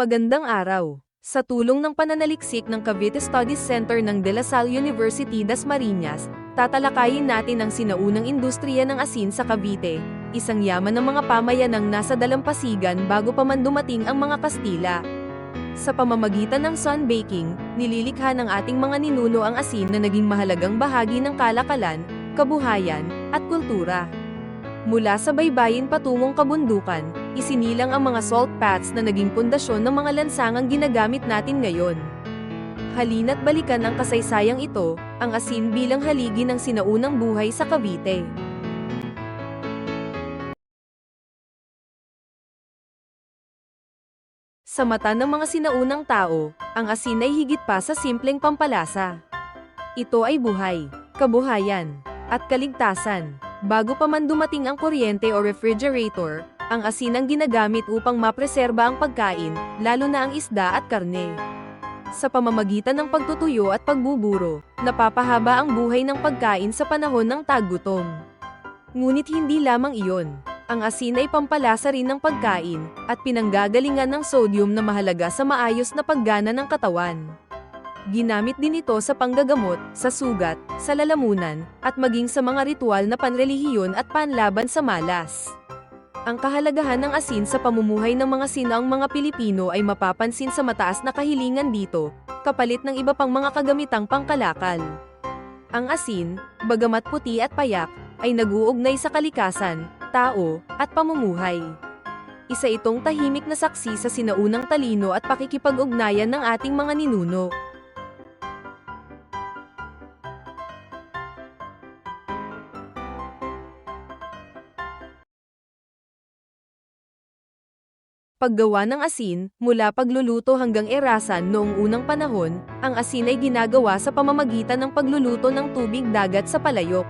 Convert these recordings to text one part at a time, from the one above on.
Magandang araw. Sa tulong ng pananaliksik ng Cavite Studies Center ng De La Salle University das Marinas, tatalakayin natin ang sinaunang industriya ng asin sa Cavite, isang yaman ng mga pamayanang nasa dalampasigan bago pa man dumating ang mga Kastila. Sa pamamagitan ng sun baking, nililikha ng ating mga ninuno ang asin na naging mahalagang bahagi ng kalakalan, kabuhayan, at kultura. Mula sa baybayin patungong kabundukan, isinilang ang mga salt pats na naging pundasyon ng mga lansangang ginagamit natin ngayon. Halina't balikan ang kasaysayang ito, ang asin bilang haligi ng sinaunang buhay sa Cavite. Sa mata ng mga sinaunang tao, ang asin ay higit pa sa simpleng pampalasa. Ito ay buhay, kabuhayan, at kaligtasan. Bago pa man dumating ang kuryente o refrigerator, ang asin ang ginagamit upang mapreserba ang pagkain, lalo na ang isda at karne. Sa pamamagitan ng pagtutuyo at pagbuburo, napapahaba ang buhay ng pagkain sa panahon ng taggutom. Ngunit hindi lamang iyon. Ang asin ay pampalasa rin ng pagkain, at pinanggagalingan ng sodium na mahalaga sa maayos na paggana ng katawan. Ginamit din ito sa panggagamot, sa sugat, sa lalamunan, at maging sa mga ritual na panrelihiyon at panlaban sa malas. Ang kahalagahan ng asin sa pamumuhay ng mga sinaang mga Pilipino ay mapapansin sa mataas na kahilingan dito, kapalit ng iba pang mga kagamitang pangkalakal. Ang asin, bagamat puti at payak, ay naguugnay sa kalikasan, tao, at pamumuhay. Isa itong tahimik na saksi sa sinaunang talino at pakikipag-ugnayan ng ating mga ninuno. Paggawa ng asin, mula pagluluto hanggang erasan noong unang panahon, ang asin ay ginagawa sa pamamagitan ng pagluluto ng tubig dagat sa palayok.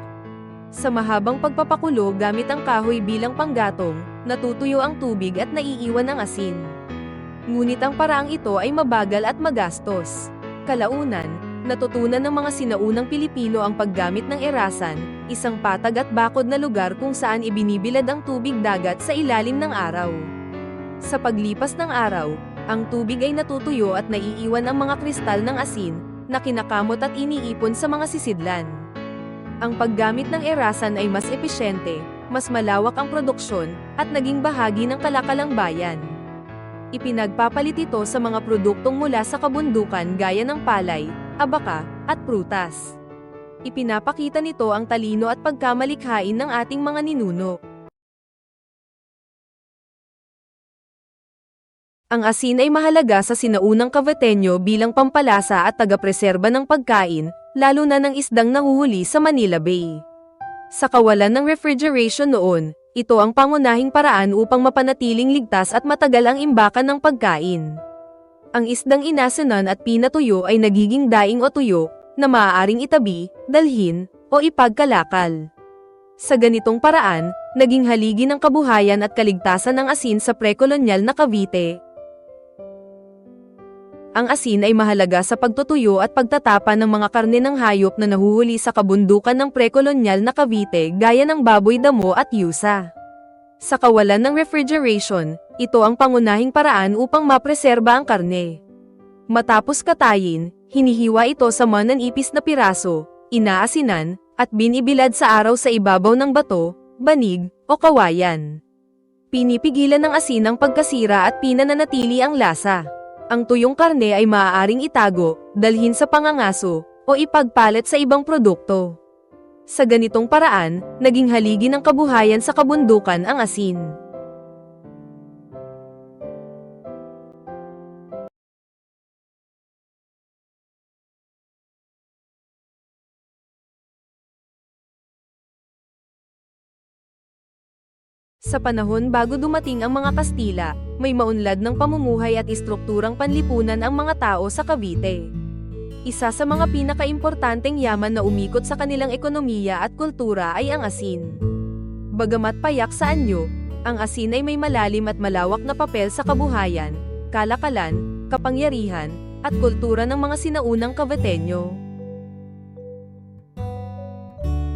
Sa mahabang pagpapakulo gamit ang kahoy bilang panggatong, natutuyo ang tubig at naiiwan ang asin. Ngunit ang paraang ito ay mabagal at magastos. Kalaunan, natutunan ng mga sinaunang Pilipino ang paggamit ng erasan, isang patag at bakod na lugar kung saan ibinibilad ang tubig dagat sa ilalim ng araw. Sa paglipas ng araw, ang tubig ay natutuyo at naiiwan ang mga kristal ng asin, na kinakamot at iniipon sa mga sisidlan. Ang paggamit ng erasan ay mas episyente, mas malawak ang produksyon, at naging bahagi ng kalakalang bayan. Ipinagpapalit ito sa mga produktong mula sa kabundukan gaya ng palay, abaka, at prutas. Ipinapakita nito ang talino at pagkamalikhain ng ating mga ninuno. Ang asin ay mahalaga sa sinaunang Cavateño bilang pampalasa at tagapreserba ng pagkain, lalo na ng isdang nanguhuli sa Manila Bay. Sa kawalan ng refrigeration noon, ito ang pangunahing paraan upang mapanatiling ligtas at matagal ang imbakan ng pagkain. Ang isdang inasinan at pinatuyo ay nagiging daing o tuyo, na maaaring itabi, dalhin, o ipagkalakal. Sa ganitong paraan, naging haligi ng kabuhayan at kaligtasan ng asin sa prekolonyal na Cavite, ang asin ay mahalaga sa pagtutuyo at pagtatapa ng mga karne ng hayop na nahuhuli sa kabundukan ng prekolonyal na Cavite gaya ng baboy damo at yusa. Sa kawalan ng refrigeration, ito ang pangunahing paraan upang mapreserba ang karne. Matapos katayin, hinihiwa ito sa mananipis na piraso, inaasinan, at binibilad sa araw sa ibabaw ng bato, banig, o kawayan. Pinipigilan ng asin ang pagkasira at pinananatili ang lasa ang tuyong karne ay maaaring itago, dalhin sa pangangaso, o ipagpalit sa ibang produkto. Sa ganitong paraan, naging haligi ng kabuhayan sa kabundukan ang asin. Sa panahon bago dumating ang mga Kastila, may maunlad ng pamumuhay at istrukturang panlipunan ang mga tao sa Cavite. Isa sa mga pinakaimportanteng yaman na umikot sa kanilang ekonomiya at kultura ay ang asin. Bagamat payak sa anyo, ang asin ay may malalim at malawak na papel sa kabuhayan, kalakalan, kapangyarihan, at kultura ng mga sinaunang Cavateño.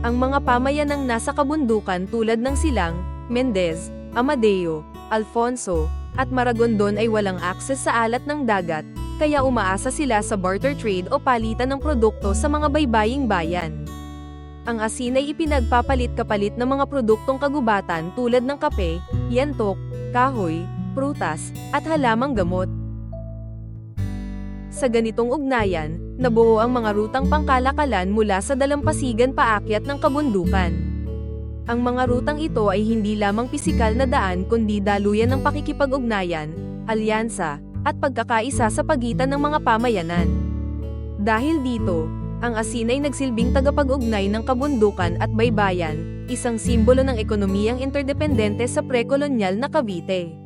Ang mga pamayanang nasa kabundukan tulad ng silang, Mendez, Amadeo, Alfonso, at Maragondon ay walang akses sa alat ng dagat, kaya umaasa sila sa barter trade o palitan ng produkto sa mga baybaying bayan. Ang asin ay ipinagpapalit kapalit ng mga produktong kagubatan tulad ng kape, yantok, kahoy, prutas, at halamang gamot. Sa ganitong ugnayan, nabuo ang mga rutang pangkalakalan mula sa dalampasigan paakyat ng kabundukan. Ang mga rutang ito ay hindi lamang pisikal na daan kundi daluyan ng pakikipag-ugnayan, alyansa, at pagkakaisa sa pagitan ng mga pamayanan. Dahil dito, ang asin ay nagsilbing tagapag-ugnay ng kabundukan at baybayan, isang simbolo ng ekonomiyang interdependente sa pre-kolonyal na Cavite.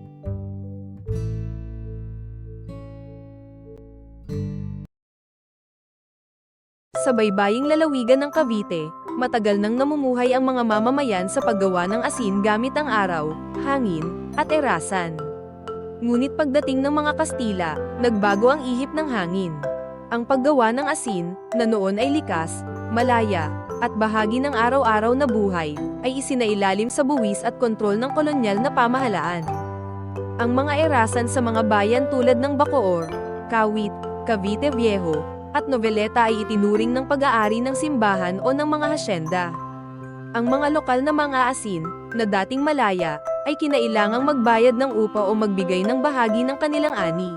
Sa baybaying lalawigan ng Cavite, matagal nang namumuhay ang mga mamamayan sa paggawa ng asin gamit ang araw, hangin, at erasan. Ngunit pagdating ng mga Kastila, nagbago ang ihip ng hangin. Ang paggawa ng asin, na noon ay likas, malaya, at bahagi ng araw-araw na buhay, ay isinailalim sa buwis at kontrol ng kolonyal na pamahalaan. Ang mga erasan sa mga bayan tulad ng Bacoor, Kawit, Cavite Viejo, at Noveleta ay itinuring ng pag-aari ng simbahan o ng mga hasyenda. Ang mga lokal na mga asin, na dating malaya, ay kinailangang magbayad ng upa o magbigay ng bahagi ng kanilang ani.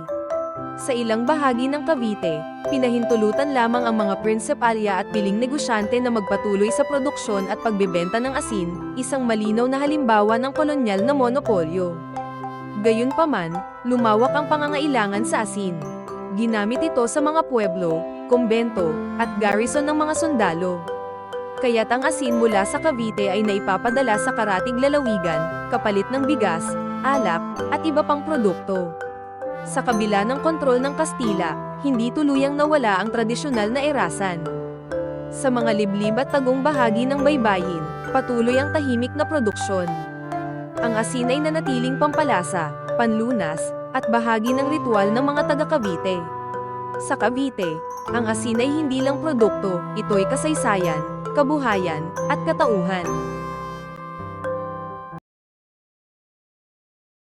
Sa ilang bahagi ng Cavite, pinahintulutan lamang ang mga prinsipalya at piling negosyante na magpatuloy sa produksyon at pagbebenta ng asin, isang malinaw na halimbawa ng kolonyal na monopolyo. Gayunpaman, lumawak ang pangangailangan sa asin. Ginamit ito sa mga pueblo, kumbento, at garrison ng mga sundalo. Kaya't ang asin mula sa Cavite ay naipapadala sa karatig lalawigan, kapalit ng bigas, alak, at iba pang produkto. Sa kabila ng kontrol ng Kastila, hindi tuluyang nawala ang tradisyonal na erasan. Sa mga liblib at tagong bahagi ng baybayin, patuloy ang tahimik na produksyon. Ang asin ay nanatiling pampalasa, panlunas, at bahagi ng ritual ng mga taga Cavite. Sa Cavite, ang asin ay hindi lang produkto, ito'y kasaysayan, kabuhayan, at katauhan.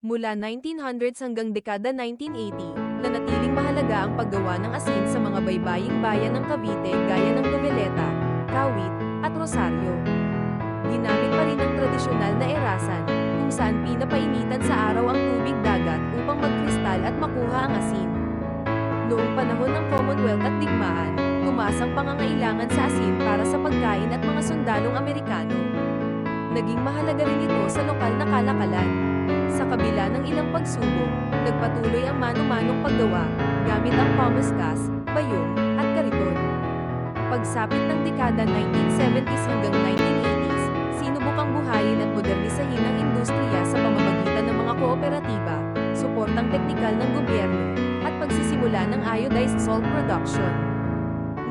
Mula 1900s hanggang dekada 1980, nanatiling mahalaga ang paggawa ng asin sa mga baybaying bayan ng Cavite gaya ng Noveleta, Kawit, at Rosario. Ginamit pa rin ang tradisyonal na erasan, kung saan pinapainitan sa araw ang tubig dagat upang magkristal at makuha ang asin. Noong panahon ng Commonwealth at digmaan, tumaas ang pangangailangan sa asin para sa pagkain at mga sundalong Amerikano. Naging mahalaga rin ito sa lokal na kalakalan. Sa kabila ng ilang pagsubok, nagpatuloy ang mano-manong paggawa, gamit ang pamuskas, bayong, at kariton. Pagsapit ng dekada 1970s hanggang 1980s, kooperatiba, suportang teknikal ng gobyerno, at pagsisimula ng iodized salt production.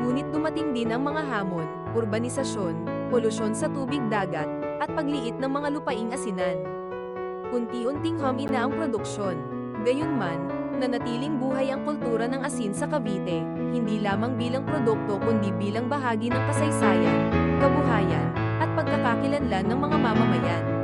Ngunit dumating din ang mga hamon, urbanisasyon, polusyon sa tubig dagat, at pagliit ng mga lupaing asinan. Unti-unting humina ang produksyon. Gayunman, nanatiling buhay ang kultura ng asin sa Cavite, hindi lamang bilang produkto kundi bilang bahagi ng kasaysayan, kabuhayan, at pagkakakilanlan ng mga mamamayan.